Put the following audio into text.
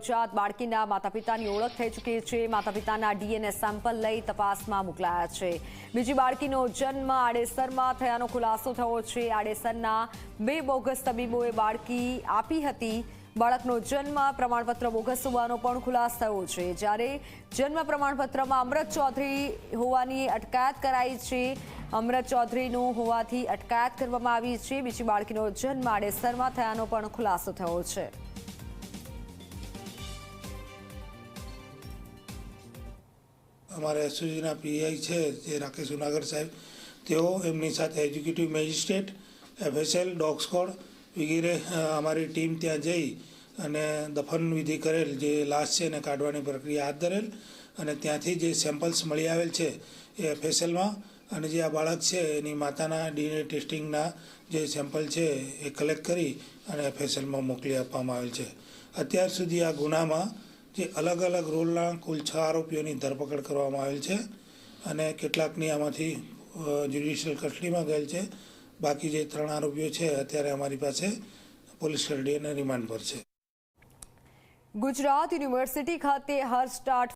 નવજાત બાળકીના માતા પિતાની ઓળખ થઈ ચૂકી છે. માતા પિતાના ડીએનએ સેમ્પલ લઈ તપાસમાં મોકલાયા છે. બીજી બાળકીનો જન્મ આડેસરમાં થયાનો ખુલાસો થયો છે. આડેસરના બે બોગસ તબીબોએ બાળકી આપી હતી. બાળકનો જન્મ પ્રમાણપત્ર બોગસ હોવાનો પણ ખુલાસ થયો છે. જ્યારે જન્મ પ્રમાણપત્રમાં અમૃત ચૌધરી હોવાની અટકાયત કરાઈ છે. અમૃત ચૌધરીનું હોવાથી અટકાયત કરવામાં આવી છે. બીજી બાળકીનો જન્મ આડેસરમાં થયાનો પણ ખુલાસો થયો છે. અમારા એસઓજીના પીઆઈ છે, જે રાકેશ ઉનાગર સાહેબ. તેઓ એમની સાથે executive magistrate, FSL, dog squad વગેરે અમારી ટીમ ત્યાં જઈ અને દફન વિધિ કરેલ જે લાશ છે એને કાઢવાની પ્રક્રિયા હાથ ધરેલ અને ત્યાંથી જે સેમ્પલ્સ મળી આવેલ છે એ એફએસએલમાં અને જે આ બાળક છે એની માતાના ડીએનએ ટેસ્ટિંગના જે સેમ્પલ છે એ કલેક્ટ કરી અને એફએસએલમાં મોકલી આપવામાં આવેલ છે. અત્યાર સુધી આ ગુનામાં જે અલગ અલગ રોલના કુલ છ આરોપીઓની ધરપકડ કરવામાં આવેલ છે અને કેટલાકની આમાંથી જ્યુડિશિયલ કસ્ટડીમાં ગયેલ છે. બાકી જે ત્રણ આરોપીઓ છે, અત્યારે અમારી પાસે પોલીસ કસ્ટડી અને રિમાન્ડ પર છે. ગુજરાત યુનિવર્સિટી ખાતે હર સ્ટાર્ટ